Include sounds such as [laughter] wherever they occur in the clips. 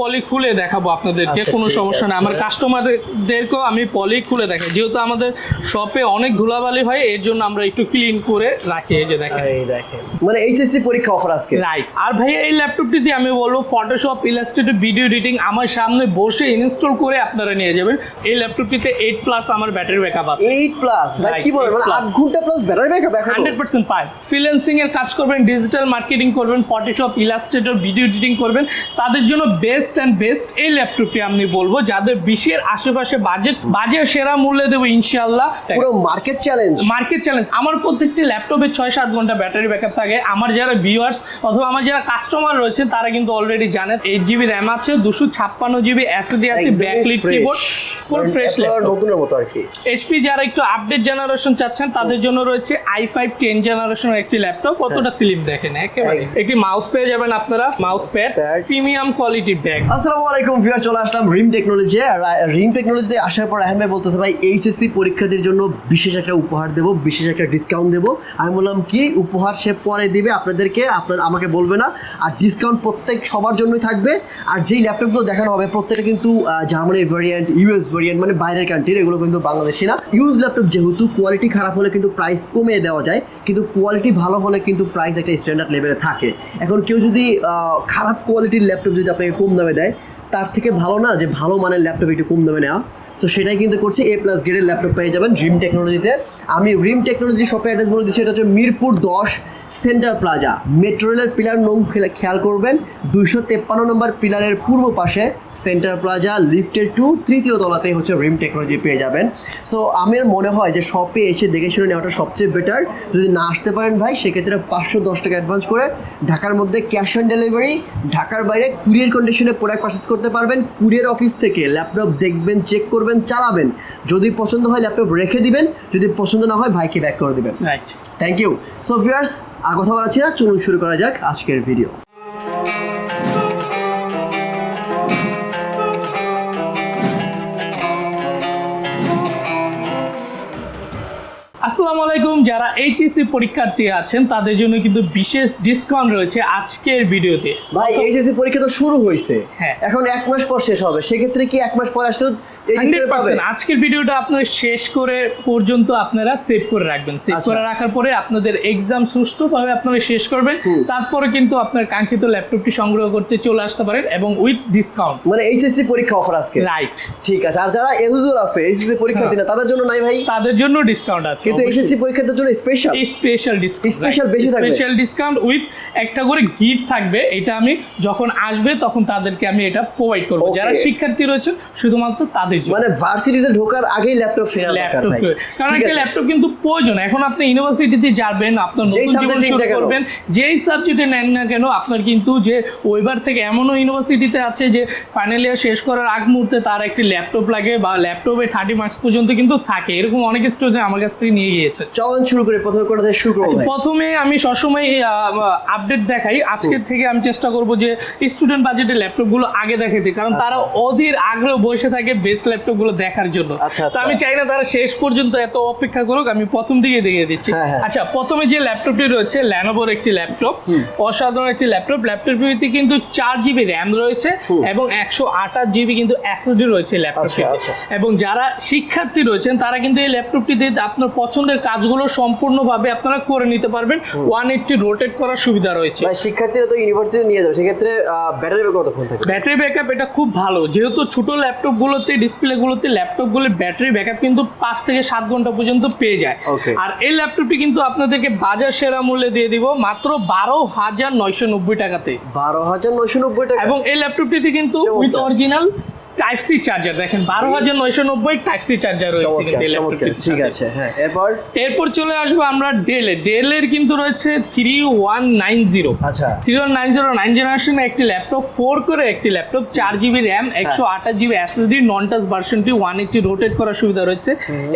পলি খুলে দেখাবো আপনাদেরকে আচ্ছা, কোনো সমস্যা নেই। আমার কাস্টমারদেরকেও আমি পলি খুলে দেখাই। যেহেতু আমাদের শপে অনেক ধুলাবালি হয় এর জন্য আমরা একটু ক্লিন করে রাখি এই যে দেখেন। এই দেখেন। মানে এইচএসসি পরীক্ষা অফার আজকে? রাইট আর ভাই এই ল্যাপটপটি দিয়ে আমি বলব ফটোশপ ইলাস্ট্রেটর ভিডিও এডিটিং আমার সামনে বসে ইনস্টল করে আপনারা নিয়ে যাবেন। এই ল্যাপটপটিতে এইট প্লাস আমার ব্যাটারি ব্যাকআপ আছে। এইট প্লাস ভাই কি বলেন? মানে plus। আট ঘণ্টা প্লাস ব্যাটারি ব্যাকআপ এখন? হান্ড্রেড পার্সেন্ট পায়। ফ্রিল্যান্সিং এর কাজ করবেন ডিজিটাল মার্কেটিং করবেন ফটোশপ ইলাস্ট্রেটর ভিডিও এডিটিং করবেন। তাদের জন্য বেস্ট অ্যান্ড বেস্ট এই ল্যাপটপটি আমি বলব। যাদের বিশের আশেপাশে বাজেট বাজেট সেরা মূল্যে দেবো ইনশাল্লাহ পুরো মার্কেট চ্যালেঞ্জ মার্কেট চ্যালেঞ্জ আমার প্রত্যেকটি ল্যাপটপে ছয় সাত ঘণ্টা ব্যাটারি ব্যাকআপ থাকে। আমার যারা ভিউয়ার্স অথবা আমার যারা কাস্টমার রয়েছে তারা কিন্তু অলরেডি জানেন এইট জিবি র্যাম আছে দুশো ছাপ্পান্ন জিবি এসএসডি আছে backlit keyboard full fresh laptop নতুনের মতো আর কি। এইচপি যারা একটু আপডেট জেনারেশন চাচ্ছেন তাদের জন্য রয়েছে আই ফাইভ টেন জেনারেশনের একটি ল্যাপটপ কতটা স্লিম দেখেন একেবারে। একটি মাউস পেয়ে যাবেন আপনারা mouse pad premium quality bag আসসালামু আলাইকুম ভিউয়ার চলে আসলাম রিম টেকনোলজি আর রিম টেকনোলজিতে আসার পর রাহান ভাই বলতেছে, ভাই, এইচএসসি পরীক্ষার্থীর জন্য বিশেষ একটা উপহার দেবো, বিশেষ একটা ডিসকাউন্ট দেবো। আমি বললাম, কি? উপহার সে পরে দিবে আপনাদেরকে? আপনার, আমাকে বলবে না? আর ডিসকাউন্ট প্রত্যেক সবার জন্যই থাকবে। আর যেই ল্যাপটপগুলো দেখানো হবে, প্রত্যেকটা কিন্তু জার্মানির ভেরিয়েন্ট ইউএস ভেরিয়েন্ট মানে বাইরের কান্ট্রির এগুলো কিন্তু বাংলাদেশি না। ইউজ ল্যাপটপ যেহেতু কোয়ালিটি খারাপ হলে কিন্তু প্রাইস কমিয়ে দেওয়া যায়, কিন্তু কোয়ালিটি ভালো হলে কিন্তু প্রাইস একটা স্ট্যান্ডার্ড লেভেলে থাকে। এখন কেউ যদি খারাপ কোয়ালিটির ল্যাপটপ যদি আপনাকে কম দামে দেয়। তার থেকে ভালো না যে ভালো মানের ল্যাপটপ একটু কম দামে নেওয়া। তো সেটাই কিন্তু করছে এ প্লাস গ্রেডের ল্যাপটপ পেয়ে যাবেন রিম টেকনোলজিতে। আমি রিম টেকনোলজি শপে অ্যাড্রেস বলে দিচ্ছি, এটা হচ্ছে মিরপুর দশ সেন্টার প্লাজা। মেট্রো রেলের পিলার নং খেলা- খেয়াল করবেন দুইশো তেপ্পান্ন নম্বর পিলারের পূর্ব পাশে সেন্টার প্লাজা লিফটের টু তৃতীয় তলাতেই হচ্ছে রিম টেকনোলজি পেয়ে যাবেন। সো আমার মনে হয় যে শপে এসে দেখে শুনে নেওয়াটা সবচেয়ে বেটার যদি না আসতে পারেন ভাই সেক্ষেত্রে পাঁচশো দশ টাকা অ্যাডভান্স করে ঢাকার মধ্যে ক্যাশ অন ডেলিভারি ঢাকার বাইরে কুরিয়ার কন্ডিশনে প্রোডাক্ট পারচেস করতে পারবেন। কুরিয়ার অফিস থেকে ল্যাপটপ দেখবেন চেক করবেন চালাবেন। যদি পছন্দ হয় ল্যাপটপ রেখে দিবেন। যদি পছন্দ না হয় ভাইকে ব্যাক করে দেবেন। Right thank you so viewers আর কথা বলাচ্ছি না চলুন শুরু করা যাক আজকের ভিডিও আসসালামু আলাইকুম যারা এইচএসসি পরীক্ষার্থী আছেন তাদের জন্য কিন্তু বিশেষ ডিসকাউন্ট রয়েছে আজকের ভিডিওতে ভাই এইচএসসি পরীক্ষা তো শুরু হয়েছে। হ্যাঁ। এখন এক মাস পর শেষ হবে। সেক্ষেত্রে কি এক মাস পর আসলেও আজকের ভিডিওটা আপনারা শেষ করে পর্যন্ত আপনারা সেভ করে রাখবেন। সেভ আচ্ছা। করে রাখার পরে আপনাদের এক্সাম সুষ্ঠুভাবে আপনারা শেষ করবেন। তারপরে কিন্তু আপনার কাঙ্ক্ষিত ল্যাপটপটি সংগ্রহ করতে চলে আসতে পারেন এবং উইথ ডিসকাউন্ট মানে এইচএসসি পরীক্ষা অফার আজকে? রাইট ঠিক আছে। আর যারা এলজুর আছে এইচএসসি পরীক্ষার্থী না তাদের জন্য নাই ভাই? তাদের জন্য ডিসকাউন্ট আছে কিন্তু এইচএসসি পরীক্ষার্থীর জন্য স্পেশাল স্পেশাল ডিসকাউন্ট Special বেশি থাকবে? স্পেশাল ডিসকাউন্ট উইথ একটা করে গিফট থাকবে। এটা আমি যখন আসবে তখন তাদেরকে আমি এটা প্রোভাইড করব। যারা শিক্ষার্থী রয়েছে শুধুমাত্র তাদের মানে ভার্সিটিতে ঢোকার আগেই ল্যাপটপ শেখা দরকার ভাই। কারণ একটা ল্যাপটপ কিন্তু প্রয়োজন। এখন আপনি ইউনিভার্সিটিতে যাবেন আপনার নতুন জীবন শুরু। করবেন যেই সাবজেক্টে নেন না কেন আপনার কিন্তু যে ওইবার থেকে এমনও ইউনিভার্সিটিতে আছে যে ফাইনাল ইয়ার শেষ করার আগ মুহূর্তে তার একটি ল্যাপটপ লাগে বা ল্যাপটপে থার্টি মার্কস পর্যন্ত কিন্তু থাকে। এরকম অনেক স্টুডেন্ট আমার কাছ থেকে নিয়ে গিয়েছে। চলন শুরু করে প্রথমে শুরু করব প্রথমে আমি সবসময় আপডেট দেখাই। আজকের থেকে আমি চেষ্টা করব যে স্টুডেন্ট বাজেটের ল্যাপটপগুলো আগে দেখাতে কারণ তারা অধীর আগ্রহ বসে থাকে বেস্ট ল্যাপটপগুলো দেখার জন্য। আচ্ছা, তো আচ্ছা। আমি চাই না তারা শেষ পর্যন্ত এত অপেক্ষা করুক আমি প্রথম দিকে দেখিয়ে দিচ্ছি। হ্যাঁ, হ্যাঁ। আচ্ছা প্রথমে যে ল্যাপটপটি রয়েছে ল্যানোভোর একটি ল্যাপটপ অসাধারণ একটি ল্যাপটপ ল্যাপটপটিতে কিন্তু চার জিবি র্যাম রয়েছে এবং একশো আঠাশ জিবি কিন্তু এসএসডি রয়েছে ল্যাপটপটিতে আচ্ছা। এবং যারা শিক্ষার্থী রয়েছেন তারা কিন্তু এই ল্যাপটপটিতে আপনার পছন্দের কাজগুলো সম্পূর্ণভাবে আপনারা করে নিতে পারবেন। ওয়ান এইটটি রোটেট করার সুবিধা রয়েছে। শিক্ষার্থীরা তো ইউনিভার্সিটি নিয়ে যাবে সেক্ষেত্রে ব্যাটারি ব্যাক কতক্ষণ থাকে? ব্যাটারি ব্যাকআপ এটা খুব ভালো। যেহেতু ছোট ল্যাপটপগুলোতে ডিসপ্লেগুলোতে ল্যাপটপগুলোর ব্যাটারি ব্যাকআপ কিন্তু পাঁচ থেকে সাত ঘণ্টা পর্যন্ত পেয়ে যায়। আর এই ল্যাপটপটি কিন্তু আপনাদেরকে বাজার সেরা মূল্যে দিয়ে দিব মাত্র বারো হাজার নয়শো নব্বই টাকাতে। বারো হাজার নয়শো নব্বই টাকা। এবং এই ল্যাপটপটিতে কিন্তু with original type C charger দেখেন বারো হাজার নয়শো নব্বই টাইপ সি চার্জার রয়েছে ঠিক আছে হ্যাঁ এরপর? এরপর চলে আসব আমরা ডেলে ডেলের কিন্তু রয়েছে থ্রি ওয়ান নাইন জিরো আচ্ছা। Three one nine zero nine একটি ল্যাপটপ ফোর করে একটি ল্যাপটপ চার জিবি র্যাম একশো আঠাশ জিবি এসএসডি নন টাচ ভার্সনটি ওয়ান এইটটি রোটেট করার সুবিধা রয়েছে।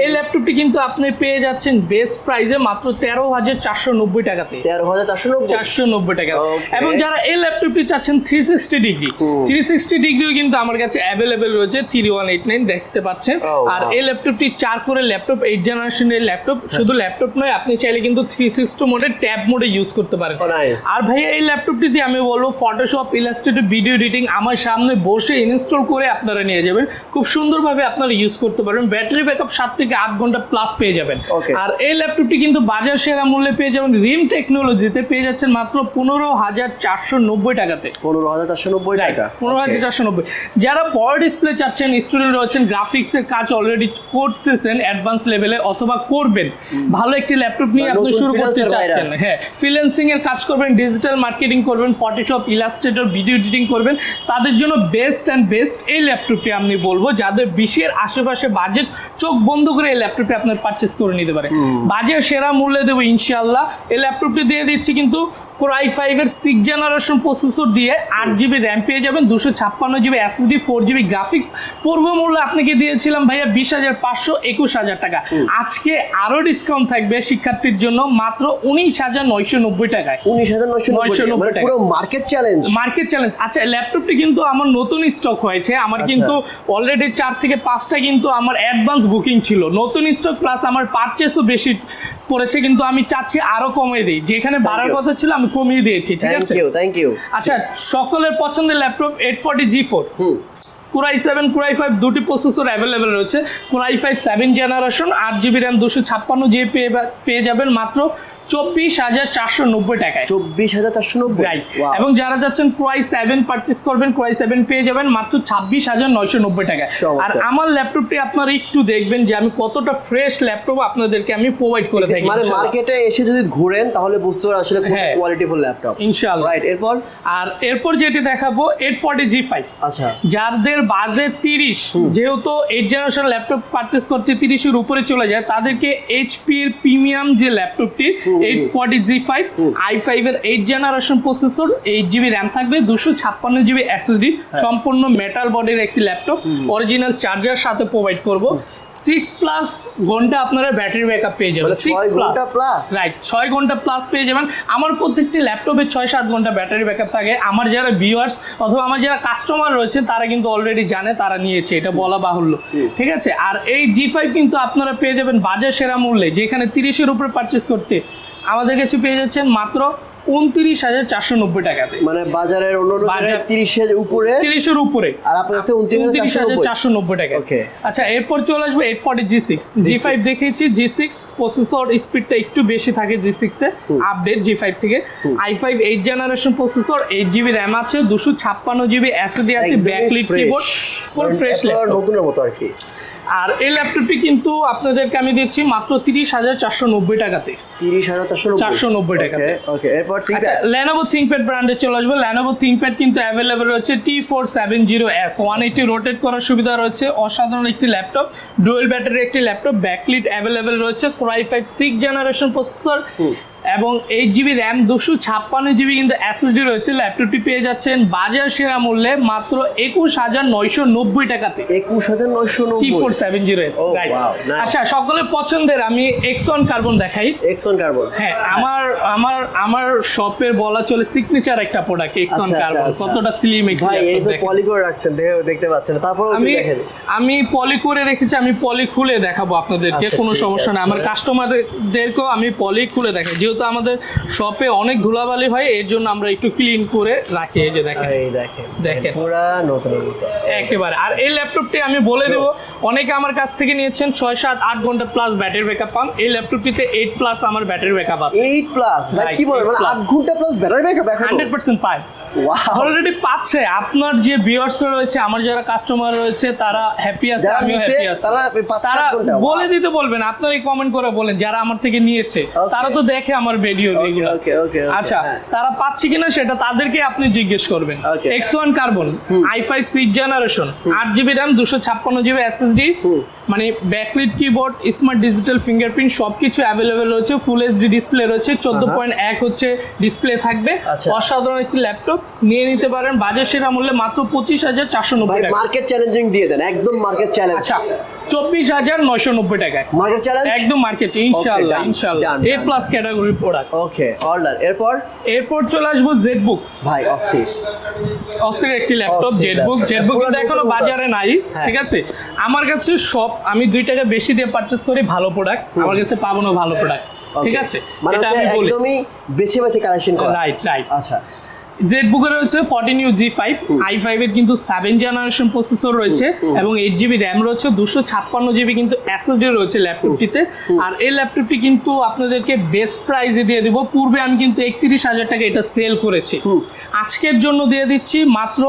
এই ল্যাপটপটি কিন্তু আপনি পেয়ে যাচ্ছেন বেস্ট প্রাইসে মাত্র তেরো হাজার চারশো নব্বই টাকাতে তেরো হাজার চারশো নব্বই? টাকা. এবং যারা এই ল্যাপটপটি চাচ্ছেন three sixty degree three sixty ডিগ্রিও কিন্তু আমার কাছে অ্যাভেলেবল অ্যাভেলেবেল রয়েছে থ্রি ওয়ান এইট নাইন দেখতে পাচ্ছেন। Oh, আর এই ল্যাপটপটি চার করে ল্যাপটপ এইট জেনারেশনের ল্যাপটপ শুধু ল্যাপটপ নয় আপনি চাইলে কিন্তু থ্রি সিক্সটি মোডে ট্যাব মোডে ইউজ করতে পারেন। Oh. আর ভাই এই ল্যাপটপটি দিয়ে আমি বলব ফটোশপ ইলাস্ট্রেটিভ ভিডিও এডিটিং আমার সামনে বসে ইনস্টল করে আপনারা নিয়ে যাবেন। খুব সুন্দরভাবে আপনারা ইউজ করতে পারবেন। ব্যাটারি ব্যাকআপ সাত থেকে আট ঘণ্টা প্লাস পেয়ে যাবেন। আর এই ল্যাপটপটি কিন্তু বাজার সেরা মূল্যে পেয়ে যাবেন। রিম টেকনোলজিতে পেয়ে যাচ্ছেন মাত্র পনেরো হাজার চারশো নব্বই টাকাতে। পনেরো হাজার চারশো নব্বই টাকা। পনেরো হাজার চারশো নব্বই। যারা বড় ডিসপ্লে চাচ্ছেন স্টুডেন্ট রয়েছেন গ্রাফিক্সের কাজ অলরেডি করতেছেন অ্যাডভান্স লেভেলে অথবা করবেন। ভালো একটি ল্যাপটপ নিয়ে আপনি শুরু করতে চাচ্ছেন। হ্যাঁ ফ্রিল্যান্সিং এর কাজ করবেন ডিজিটাল মার্কেটিং করবেন ফটোশপ ইলাস্ট্রেটর ভিডিও এডিটিং করবেন। তাদের জন্য বেস্ট অ্যান্ড বেস্ট এই ল্যাপটপটি আমি বলব যাদের বিশের আশেপাশে বাজেট চোখ বন্ধ করে এই ল্যাপটপটি আপনার পারচেস করে নিতে পারে বাজেট সেরা মূল্যে দেবো ইনশাল্লাহ এই ল্যাপটপটি দিয়ে দিচ্ছি কিন্তু কোরাই ফাইভের সিক্স জেনারেশন প্রসেসর দিয়ে আট জিবি র্যাম পেয়ে যাবেন দুশো ছাপ্পান্ন GB SSD four GB graphics পূর্ব মূল্য আপনাকে দিয়েছিলাম ভাইয়া বিশ হাজার পাঁচশো একুশ হাজার টাকা। আজকে আরও ডিসকাউন্ট থাকবে শিক্ষার্থীর জন্য মাত্র উনিশ হাজার নয়শো নব্বই টাকায়। উনিশ হাজার নয়শো নব্বই 990 টাকা। মার্কেট চ্যালেঞ্জ মার্কেট চ্যালেঞ্জ আচ্ছা ল্যাপটপটি কিন্তু আমার নতুন স্টক হয়েছে। আমার আচ্ছা। কিন্তু অলরেডি চার থেকে পাঁচটা কিন্তু আমার অ্যাডভান্স বুকিং ছিল। নতুন স্টক প্লাস আমার পারচেসও বেশি পড়েছে কিন্তু আমি চাচ্ছি আরও কমিয়ে দিই। যেখানে বাড়ার কথা ছিল আমি কমিয়ে দিয়েছি ঠিক আছে? ইউ থ্যাংক ইউ আচ্ছা সকলের পছন্দের laptop eight forty G four hmm. Core i seven core i five দুটি প্রসেসর অ্যাভেলেবেল রয়েছে। Core i five seven generation আট জিবি র্যাম দুশো ছাপ্পান্ন জিবি পেয়ে পেয়ে যাবেন মাত্র চব্বিশ হাজার চারশো নব্বই টাকায়। চব্বিশ হাজার চারশো নব্বই? রাইট এবং যারা যাচ্ছেন ক্রয় সেভেন পারচেস করবেন ক্রয় সেভেন পেয়ে যাবেন মাত্র ছাব্বিশ হাজার নয়শো নব্বই টাকায়। আর আমার ল্যাপটপটি আপনারা একটু দেখবেন যে আমি কতটা ফ্রেশ ল্যাপটপ আপনাদেরকে আমি প্রোভাইড করে থাকি মানে মার্কেটে এসে যদি ঘুরেন তাহলে বুঝতে পারবেন আসলে। কোয়ালিটিফুল ল্যাপটপ ইনশাআল্লাহ। রাইট এরপর? আর এরপর যেটি দেখাবো এইট ফর্টি জি ফাইভ আচ্ছা। যাদের বাজেট তিরিশ যেহেতু এইট জেনারেশন ল্যাপটপ পারচেস করতে তিরিশের উপরে চলে যায় তাদেরকে এইচপির প্রিমিয়াম যে ল্যাপটপটি eight forty G five I five এর eight generation processor eight GB RAM থাকবে দুশো ছাপ্পান্ন জিবি এসএসডি সম্পূর্ণ মেটাল বডির একটি ল্যাপটপ অরিজিনাল চার্জার সাথে প্রোভাইড করব। সিক্স প্লাস ঘণ্টা আপনারা ব্যাটারি ব্যাকআপ পেয়ে যাবেন। ছয় ঘণ্টা রাইট ছয় ঘণ্টা প্লাস পেয়ে যাবেন। আমার প্রত্যেকটি ল্যাপটপে ছয় সাত ঘণ্টা ব্যাটারি ব্যাকআপ থাকে। আমার যারা ভিউয়ার্স অথবা আমার যারা কাস্টমার রয়েছে তারা কিন্তু অলরেডি জানে তারা নিয়েছে। এটা বলা বাহুল্য। ঠিক আছে? আর এই জি ফাইভ কিন্তু আপনারা পেয়ে যাবেন বাজার সেরা মূল্যে যেখানে তিরিশের উপরে পারচেস করতে আমাদের কাছে পেয়ে যাচ্ছেন মাত্র উনত্রিশ হাজার চারশো নব্বই টাকাতে। মানে বাজারের অন্য অন্য বাজার- তিরিশের উপরে? তিরিশের উপরে। আর আপনার কাছে উনত্রিশ হাজার চারশো নব্বই টাকা. আচ্ছা এরপর চলে আসবে eight forty G six G five দেখিয়েছি জি সিক্স প্রসেসর স্পিডটা একটু বেশি থাকে জি সিক্সে আপডেট জি ফাইভ থেকে। I five eight generation processor eight GB RAM আছে দুশো ছাপ্পান্ন জিবি এসএসডি আছে ব্যাকলিট কিবোর্ড ফুল ফ্রেশ নতুনের মতো আর কি। আর এই ল্যাপটপটি কিন্তু আপনাদেরকে আমি দিচ্ছি মাত্র তিরিশ হাজার চারশো নব্বই টাকাতে। তিরিশ হাজার চারশো নব্বই। 490 টাকা। ওকে এরপর আচ্ছা ল্যানোভো থিংকপ্যাড ব্র্যান্ডে চলে আসবে। ল্যানোভো থিংকপ্যাড কিন্তু অ্যাভেলেবেল রয়েছে T four seven zero S one eighty rotate করার সুবিধা রয়েছে। অসাধারণ একটি ল্যাপটপ ডুয়েল ব্যাটারি একটি ল্যাপটপ ব্যাকলিট অ্যাভেলেবেল রয়েছে। Core i five six generation processor এবং এইট জিবি র্যাম দুশো ছাপ্পান্ন জিবি কিন্তু এসএসডি রয়েছে ল্যাপটপটি পেয়ে যাচ্ছেন বাজার সেরা মূল্যে মাত্র একুশ হাজার নয়শো নব্বই টাকাতে একুশ হাজার নয়শো T four seven zero S. আচ্ছা সকলের পছন্দের আমি এক্সন কার্বন দেখাই। এক্সন কার্বন হ্যাঁ আমার আমার আমার শপের বলা চলে সিগনেচার একটা প্রোডাক্ট এক্সন কার্বন। কতটা স্লিম একটি ভাই এই তো পলি করে রাখছেন দেখে- দেখতে পাচ্ছেন। তারপর আমি আমি পলি করে রেখেছি আমি পলি খুলে দেখাবো আপনাদেরকে আচ্ছা, কোনো সমস্যা নেই। আছে। আমার কাস্টমারদেরকেও আমি পলি খুলে দেখাই যেহেতু আমাদের শপে অনেক ধুলাবালি হয় এর জন্য আমরা একটু ক্লিন করে রাখি। এই যে দেখেন। এই দেখেন দেখেন। পুরা নতুন একেবারে। আর এই ল্যাপটপটি আমি বলে দেব অনেকে আমার কাছ থেকে নিয়েছেন ছয় সাত আট ঘণ্টা প্লাস ব্যাটারি ব্যাকআপ পান। এই ল্যাপটপটিতে এইট প্লাস আমার ব্যাটারি ব্যাকআপ আছে। এইট প্লাস মানে কি বলব মানে plus। আট ঘণ্টা plus battery backup hundred percent পায়। অলরেডি পাচ্ছে। আপনার যে ভিউয়ার্স রয়েছে আমার যারা কাস্টমার রয়েছে তারা হ্যাপি আছে আমিও হ্যাপি আছি। তারা বলে দিতে বলবেন আপনারাই কমেন্ট করে বলেন যারা আমার থেকে নিয়েছে। তারা তো দেখে আমার ভিডিও আচ্ছা হ্যাঁ। তারা পাচ্ছে কিনা সেটা তাদেরকে আপনি জিজ্ঞেস করবেন। X one carbon I five six generation আট জিবি র্যাম দুশো ছাপ্পান্ন জিবি এসএসডি মানে backlit keyboard smart digital fingerprint সব কিছু অ্যাভেলেবেল রয়েছে ফুল এইচডি ডিসপ্লে রয়েছে চোদ্দ পয়েন্ট এক হচ্ছে ডিসপ্লে থাকবে। আচ্ছা। অসাধারণ একটি ল্যাপটপ নিয়ে নিতে পারেন বাজার সেরা মূল্যে মাত্র পঁচিশ হাজার চারশো নব্বই মার্কেট চ্যালেঞ্জিং দিয়ে দেন একদম মার্কেট চ্যালেঞ্জ চব্বিশ হাজার নয়শো নব্বই টাকায়। মার্কেট চ্যালেঞ্জ একদম মার্কেট ইনশাল্লাহ done, ইনশাল্লাহ এ প্লাস ক্যাটাগরির প্রোডাক্ট ওকে অর্ডার এরপর? এরপর চলে আসব জেড বুক ভাই অস্থির। অস্থির একটি ল্যাপটপ জেটবুক laptop। জেটবুক পুরো কিন্তু এখনও বাজারে নাই হ্যাঁ। ঠিক আছে? আমার কাছে সব আমি দুই টাকা বেশি দিয়ে পারচেস করি ভালো প্রোডাক্ট আমার কাছে পাবো না ভালো প্রোডাক্ট ঠিক আছে? মানে একদমই বেছে বেছে কালেকশন করা। রাইট রাইট আচ্ছা। জেটবুকে রয়েছে fourteen U G five I five এর কিন্তু সেভেন জেনারেশন প্রসেসর রয়েছে এবং এইট জিবি র্যাম রয়েছে দুশো ছাপ্পান্ন জিবি কিন্তু এসএসডি রয়েছে ল্যাপটপটিতে আর এই ল্যাপটপটি কিন্তু আপনাদেরকে বেস্ট প্রাইজে দিয়ে দিব। পূর্বে আমি কিন্তু একত্রিশ হাজার টাকা এটা সেল করেছি। আজকের জন্য দিয়ে দিচ্ছি মাত্র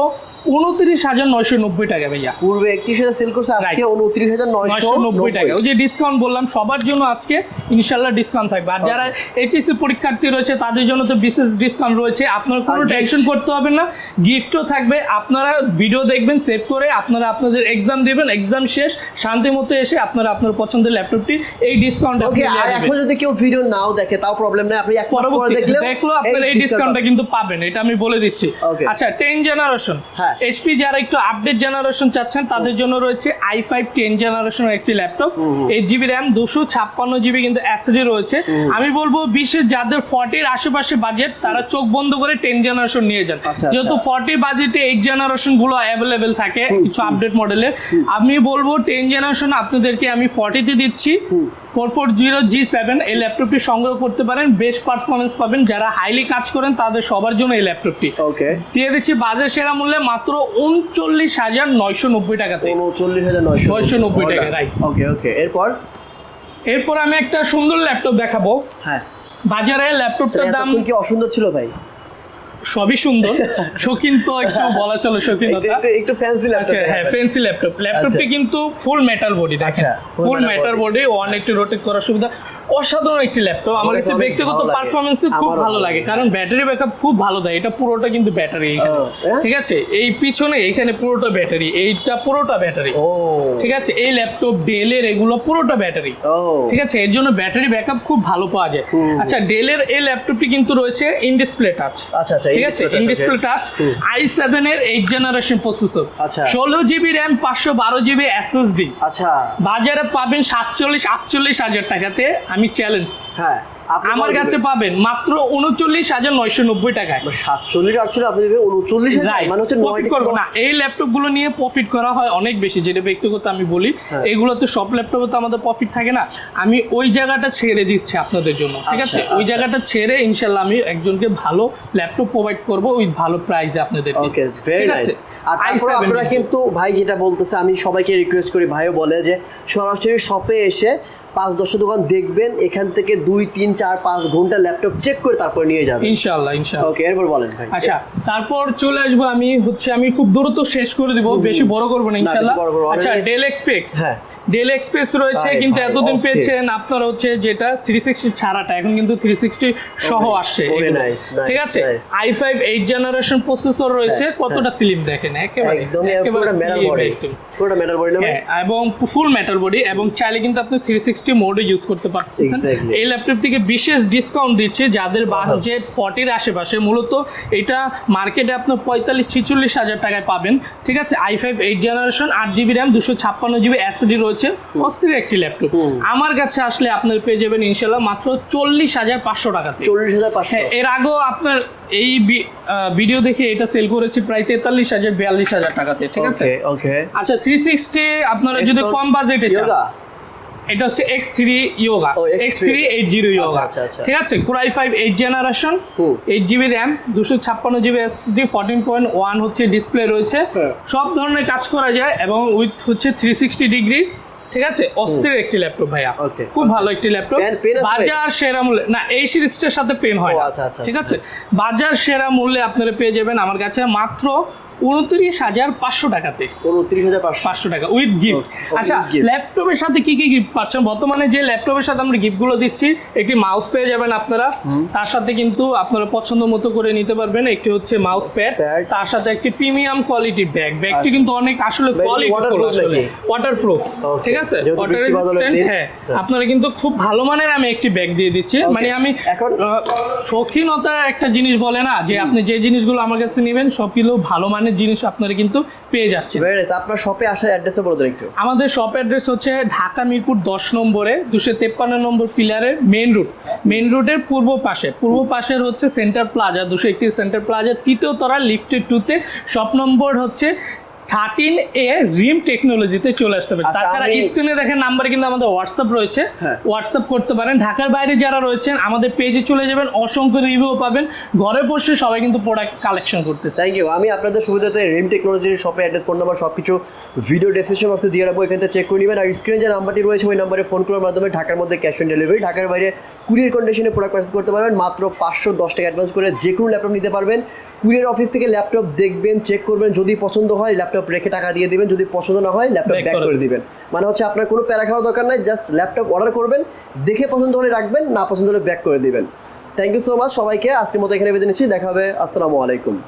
উনত্রিশ হাজার নয়শো নব্বই টাকা ভাইয়া। পূর্বে একত্রিশ হাজার সেল করছে আজকে উনত্রিশ হাজার নয়শো নব্বই টাকা। ওই যে ডিসকাউন্ট বললাম সবার জন্য আজকে ইনশাল্লাহ ডিসকাউন্ট থাকবে। আর যারা এইচএসসি পরীক্ষার্থী রয়েছে তাদের জন্য তো বিশেষ ডিসকাউন্ট রয়েছে। আপনার কোনো? টেনশন করতে হবে না। গিফটও থাকবে। আপনারা ভিডিও দেখবেন সেভ করে আপনারা আপনাদের এক্সাম দেবেন। এক্সাম শেষ শান্তি মতো এসে আপনারা আপনার পছন্দের ল্যাপটপটি এই ডিসকাউন্ট ওকে আর এখন যদি কেউ ভিডিও নাও দেখে তাও প্রবলেম নাই। আপনি এক পরবর্তী দেখলেও দেখল আপনারা এই ডিসকাউন্টটা কিন্তু পাবেন। এটা আমি বলে দিচ্ছি। আচ্ছা টেন জেনারেশন হ্যাঁ। এইচপি যারা একটু আপডেট জেনারেশন চাচ্ছেন তাদের জন্য রয়েছে আই ফাইভ টেন জেনারেশন একটি ল্যাপটপ এইট জিবি র্যাম দুশো ছাপ্পান্ন জিবি কিন্তু অ্যাসিডি রয়েছে। আমি বলব বিশেষ যাদের ফর্টির আশেপাশে বাজেট তারা চোখ বন্ধ করে টেন জেনারেশন নিয়ে যান। আচ্ছা, যেহেতু আচ্ছা। ফর্টি বাজেটে এইট জেনারেশনগুলো অ্যাভেলেবেল থাকে কিছু আপডেট মডেলের আমি বলব টেন জেনারেশন আপনাদেরকে আমি ফর্টিতে দিচ্ছি। Four four zero G seven এই ল্যাপটপটি সংগ্রহ করতে পারেন। বেস্ট পারফরমেন্স পাবেন। যারা হাইলি কাজ করেন তাদের সবার জন্য এই ল্যাপটপটি। ওকে দিয়ে দিচ্ছি বাজার সেরা মূল্যে মাত্র উনচল্লিশ হাজার নয়শো নব্বই টাকাতে উনচল্লিশ হাজার নয়শো 990 টাকা, right. ওকে ওকে এরপর? এরপর আমি একটা সুন্দর ল্যাপটপ দেখাবো। হ্যাঁ। বাজারে ল্যাপটপটার দাম কি অসুন্দর ছিল ভাই? সবই সুন্দর। শৌখিন তো একটু [laughs] বলা চলে শৌখিনতা একটু ফ্যান্সি ল্যাপটপ হ্যাঁ ফ্যান্সি ল্যাপটপ ল্যাপটপটি কিন্তু ফুল মেটাল বডি দেখেন। আচ্ছা, ফুল মেটাল বডি ওয়ান একটি রোটেট করার সুবিধা। অসাধারণ একটি ল্যাপটপ আমার কাছে ব্যক্তিগত। পারফরমেন্সে খুব ভালো লাগে। কারণ ব্যাটারি ব্যাকআপ খুব ভালো দেয়। এটা পুরোটা কিন্তু ব্যাটারি এখানে? ঠিক আছে? এই পিছনে এখানে পুরোটা ব্যাটারি এইটা পুরোটা ব্যাটারি ঠিক আছে? এই ল্যাপটপ ডেলের এগুলো পুরোটা ব্যাটারি ঠিক আছে? এর জন্য ব্যাটারি ব্যাকআপ খুব ভালো পাওয়া যায়। আচ্ছা ডেলের এই ল্যাপটপটি কিন্তু রয়েছে ইন ডিসপ্লে টাচ আচ্ছা আচ্ছা ঠিক আছে? In display touch I seven এর এইট জেনারেশন প্রসেসর আচ্ছা। ষোলো জিবি র্যাম পাঁচশো বারো জিবি এসএসডি আচ্ছা। বাজারে পাবেন সাতচল্লিশ আটচল্লিশ হাজার টাকাতে। আমি চ্যালেঞ্জ হ্যাঁ আমার কাছে পাবেন মাত্র উনচল্লিশ হাজার নয়শো নব্বই টাকায়। সাতচল্লিশ আটচল্লিশ আপনি দেবেন উনচল্লিশ মানে হচ্ছে প্রফিট করব না। এই ল্যাপটপগুলো নিয়ে প্রফিট করা হয় অনেক বেশি যেটা ব্যক্তিগত আমি বলি। হ্যাঁ। এগুলো তো সব ল্যাপটপে তো আমাদের প্রফিট থাকে না। আমি ওই জায়গাটা ছেড়ে দিচ্ছি আপনাদের জন্য ঠিক আছে? আচ্ছা, ওই আচ্ছা। জায়গাটা ছেড়ে ইনশাল্লাহ আমি একজনকে ভালো ল্যাপটপ প্রোভাইড করব ওই ভালো প্রাইসে আপনাদের ওকে ভেরি নাইস আর তারপর আপনারা কিন্তু ভাই যেটা বলতেছে আমি সবাইকে রিকোয়েস্ট করি ভাইও বলে যে সরাসরি শপে এসে পাঁচ দশটা দোকান দেখবেন এখান থেকে দুই তিন চার পাঁচ ঘণ্টা ল্যাপটপ চেক করে তারপর নিয়ে যাবেন। ইনশাল্লাহ ইনশাল্লাহ ওকে এরপর বলেন ভাই। আচ্ছা তারপর চলে আসব আমি হচ্ছে আমি খুব দ্রুত শেষ করে দিব বেশি বড় করব না ইনশাল্লাহ। আচ্ছা ডেল এক্সপেক্স হ্যাঁ। ডেল এক্সপ্রেস রয়েছে কিন্তু এতদিন পেয়েছেন আপনার হচ্ছে যেটা থ্রি সিক্সটি ছাড়াটা এখন কিন্তু থ্রি সিক্সটি সহ আসছে ঠিক আছে. I five eight generation processor রয়েছে হ্যাঁ, কতটা স্লিম দেখেন একেবারে। একদমই একেবারে মেটাল বডি একদম। পুরোটা মেটাল বডি না হ্যাঁ, এবং ফুল মেটাল বডি এবং চাইলে কিন্তু আপনি থ্রি সিক্সটি মোডে ইউজ করতে পারছেন এই ল্যাপটপ থেকে বিশেষ ডিসকাউন্ট দিচ্ছে যাদের বাজেট ফর্টির আশেপাশে। মূলত এটা মার্কেটে আপনার পঁয়তাল্লিশ ছিচল্লিশ হাজার টাকায় পাবেন। ঠিক আছে? আই ফাইভ এইট জেনারেশন আট জিবি র্যাম দুশো ছাপ্পান্ন জিবি এসডি রয়েছে। অস্থির একটি ল্যাপটপ আমার কাছে আসলে আপনার পেয়ে যাবেন ইনশাল্লাহ মাত্র চল্লিশ হাজার পাঁচশো টাকাতে। চল্লিশ হাজার পাঁচশো। হ্যাঁ এর আগেও আপনার এই ভিডিও দেখে এটা সেল করেছি প্রায় তেতাল্লিশ হাজার বিয়াল্লিশ হাজার টাকাতে। ঠিক আছে? ওকে আচ্ছা থ্রি সিক্সটি আপনারা যদি কম বাজেটে চান। এটা হচ্ছে X three Yoga X three eight zero Yoga. ঠিক আছে core i five eight generation. Eight GB RAM দুশো ছাপ্পান্ন GB SSD fourteen point one হচ্ছে ডিসপ্লে রয়েছে হ্যাঁ। সব ধরনের কাজ করা যায় এবং উইথ হচ্ছে থ্রি সিক্সটি ডিগ্রি ঠিক আছে অস্থির একটি ল্যাপটপ ভাইয়া খুব ভালো একটি ল্যাপটপ? বাজার সেরা মূল্যে না এই সিরিজটার সাথে পেন হয়। আচ্ছা, আচ্ছা, ঠিক আচ্ছা। আছে বাজার সেরা মূল্যে আপনারা পেয়ে যাবেন আমার কাছে মাত্র উনত্রিশ হাজার পাঁচশো টাকাতে। উনত্রিশ হাজার পাঁচশো। টাকা উইথ গিফট আচ্ছা ল্যাপটপের সাথে কি কি গিফট পাচ্ছেন? বর্তমানে যে ল্যাপটপের সাথে আমরা গিফটগুলো দিচ্ছি একটি মাউস পেয়ে যাবেন আপনারা। তার সাথে কিন্তু আপনারা পছন্দ মতো করে নিতে পারবেন। একটি হচ্ছে মাউস প্যাড তার সাথে একটি প্রিমিয়াম কোয়ালিটি ব্যাগ ব্যাগটি। কিন্তু অনেক আসলে কোয়ালিটি নাকি? ওয়াটারপ্রুফ ঠিক আছে? ওয়াটার রেজিস্ট্যান্ট হ্যাঁ। হ্যাঁ। আপনারা কিন্তু খুব ভালো মানের আমি একটি ব্যাগ দিয়ে দিচ্ছি। মানে আমি এখন- শৌখিনতার একটা জিনিস বলে না যে আপনি যে জিনিসগুলো আমার কাছে নেবেন সবগুলো ভালো মানের জিনিস আপনারা কিন্তু পেয়ে যাচ্ছেন। আপনার শপে আসার অ্যাড্রেসে বলে দেন একটু। আমাদের শপ অ্যাড্রেস হচ্ছে ঢাকা মিরপুর দশ নম্বরে দুশো তেপ্পান্ন নম্বর পিলারের মেন রুট মেন রোডের পূর্ব পাশে। পূর্ব পাশের হচ্ছে সেন্টার প্লাজা দুশো একত্রিশ সেন্টার প্লাজা তৃতীয় তলা লিফটের টুতে শপ নম্বর হচ্ছে থার্টিন এ রিম টেকনোলজিতে চলে আসতে পারে। আচ্ছা, তাছাড়া স্ক্রিনে দেখেন নাম্বারে কিন্তু আমাদের হোয়াটসঅ্যাপ রয়েছে। হ্যাঁ। হোয়াটসঅ্যাপ করতে পারেন। ঢাকার বাইরে যারা রয়েছেন আমাদের পেজে চলে যাবেন অসংখ্য রিভিউ পাবেন। ঘরে বসে সবাই কিন্তু প্রোডাক্ট কালেকশন করতেছে। থ্যাংক ইউ আমি আপনাদের সুবিধাতে রিম টেকনোলজির শপে অ্যাড্রেস ফোন নাম্বার সব কিছু ভিডিও ডেসক্রিপশন বক্সে দিয়ে রাখব। এখান থেকে চেক করে নেবেন। আর স্ক্রিনে যে নাম্বারটি রয়েছে ওই নাম্বারে ফোন করার মাধ্যমে ঢাকার মধ্যে ক্যাশ অন ডেলিভারি ঢাকার বাইরে কুরিয়ার কন্ডিশনে প্রোডাক্ট পার্সেস করতে পারবেন মাত্র পাঁচশো দশ টাকা অ্যাডভান্স করে যে কোনো ল্যাপটপ নিতে পারবেন। কুরিয়ার অফিস থেকে ল্যাপটপ দেখবেন চেক করবেন যদি পছন্দ হয় ল্যাপটপ রেখে টাকা দিয়ে দেবেন যদি পছন্দ না হয় ল্যাপটপ ব্যাক করে করে দিবেন। মানে হচ্ছে আপনার কোনো প্যারা খাওয়ার দরকার নাই জাস্ট ল্যাপটপ অর্ডার করবেন দেখে পছন্দ হলে রাখবেন না পছন্দ হলে ব্যাক করে দিবেন। থ্যাংক ইউ সো মাচ সবাইকে আজকের মতো এখানে বেঁধে নিচ্ছি দেখা হবে আসসালামু আলাইকুম।